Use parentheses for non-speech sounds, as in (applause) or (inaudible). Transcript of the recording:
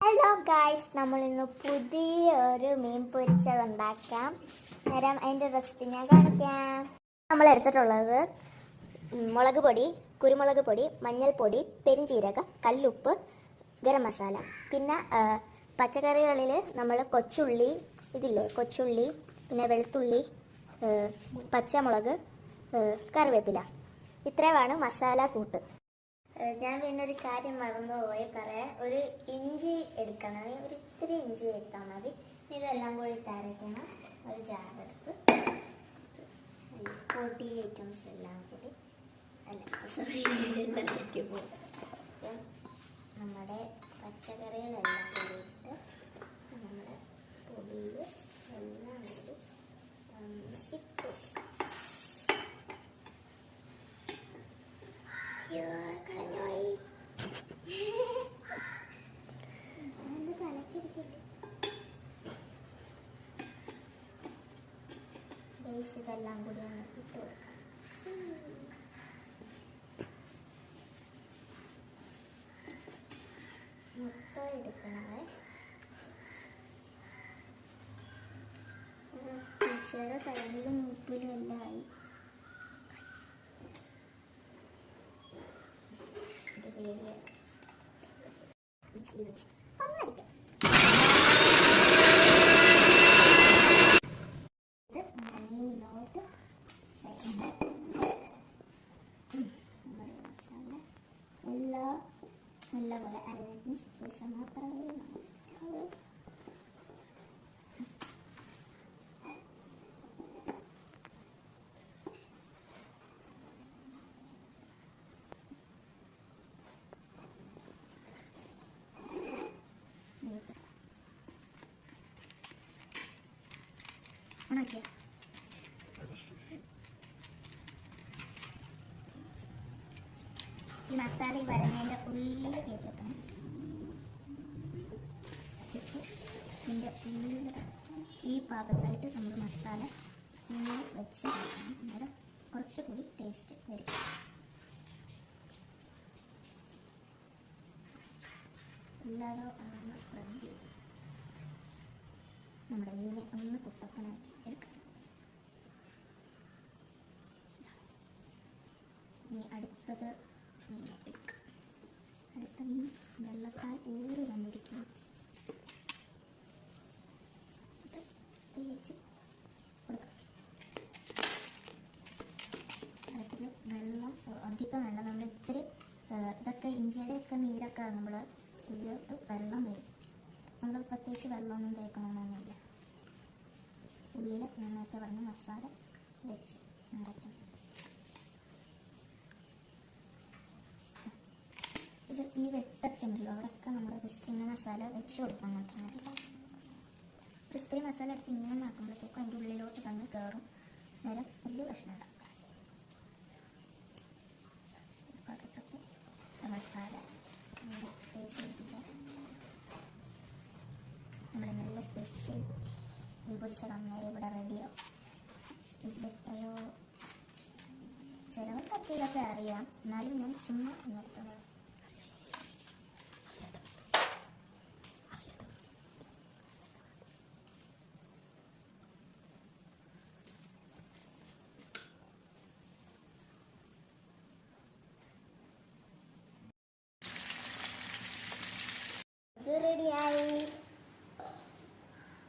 Hello guys നമ്മൾ ഇന്ന് പുതിയൊരു മീൻ പൊരിച്ചത് ഉണ്ടാക്കാം. നേരം അതിന്റെ റെസിപ്പി ഞാൻ കാണിക്കാം. നമ്മൾ എടുത്തിട്ടുള്ളത് മുളക് പൊടി കുരുമുളക് പൊടി മഞ്ഞൾപ്പൊടി പെരിഞ്ചീരകം കല്ലുപ്പ് ഗരം മസാല. പിന്നെ പച്ചക്കറികളിൽ നമ്മൾ കൊച്ചുള്ളി ഇതില്ലേ? കൊച്ചുള്ളി പിന്നെ വെളുത്തുള്ളി പച്ചമുളക് കറിവേപ്പില. ഇത്രയുമാണ് മസാല കൂട്ട്. ഞാൻ പിന്നെ ഒരു കാര്യം മറന്നുപോയി പറയാം ഒരു ഇഞ്ചി എടുക്കണം. ഒരു ഇത്തിരി ഇഞ്ചി എടുത്താൽ മതി. ഇതെല്ലാം കൂടി തരയ്ക്കണം ഒരു ജാറെടുത്ത് പൊടി ഐറ്റംസ് എല്ലാം കൂടി. അല്ല സോറി (laughs) എല്ലാം നമ്മുടെ പച്ചക്കറികളെല്ലാം കൂടി ഇട്ട് നമ്മുടെ പൊടിയിൽ എല്ലാം കൂടി ഒന്ന് ഇട്ടു അയ്യോ കളഞ്ഞുപോയി എന്റെ തലക്കിരിക്കില്ല ബേസ് ഇതെല്ലാം കൂടിയാണ് ഇട്ട് കൊടുക്കാം. മൊത്തം എടുക്കണേ. മിക്സിയുടെ തലയിലും ഉപ്പിലും എല്ലാം ആയി. ഇത് trabalhar me, me chamar para ler, ഈ മസാല ഈ വരഞ്ഞതിന്റെ ഉള്ളിൽ കയറ്റണം ഇതിന്റെ ഉള്ളിൽ ഈ ഭാഗത്തായിട്ട് നമ്മൾ മസാല ഇങ്ങനെ വെച്ച് അന്നേരം കുറച്ചുകൂടി ടേസ്റ്റ് വരും. എല്ലാവരും ചെയ്യും നമ്മുടെ മീനെ ഒന്ന് കുട്ടപ്പനാക്കി എടുക്കാം. ഇനി അടുത്തത് അടുത്ത ഊറി വന്നിരിക്കുന്നു വെള്ളം അധികം വേണ്ട നമ്മൾ ഇത്തിരി ഇതൊക്കെ ഇഞ്ചിയുടെയൊക്കെ നീരൊക്കെ നമ്മൾ ഇതിലോട്ട് വെള്ളം വരും. നമ്മൾ പ്രത്യേകിച്ച് വെള്ളമൊന്നും തേക്കണമെന്നൊന്നുമില്ല ഉള്ളിൽ നന്നായിട്ട് പറഞ്ഞ് മസാല വെച്ച് നിറയ്ക്കണം ഒരു ഈ വെട്ടൊക്കെ ഉണ്ടല്ലോ അവിടെയൊക്കെ നമ്മൾ ജസ്റ്റ് ഇങ്ങനെ മസാല വെച്ച് കൊടുക്കാൻ മാത്രം മതി ഇത്രയും മസാല എടുത്ത് ഇങ്ങനെ ആക്കുമ്പോഴത്തേക്കും അതിന്റെ ഉള്ളിലോട്ട് തന്നെ കയറും നേരം വലിയ പ്രശ്നം മസാല നമ്മുടെ നല്ല സ്പെഷ്യൽ ഈ പൊരിച്ച കമ്മേരി ഇവിടെ റെഡിയാവും ഇതിലെത്രയോ ചിലവർക്കൊക്കെ ഇതൊക്കെ അറിയാം. എന്നാലും ഞാൻ ചുമ്മാ നിർത്തുന്നത്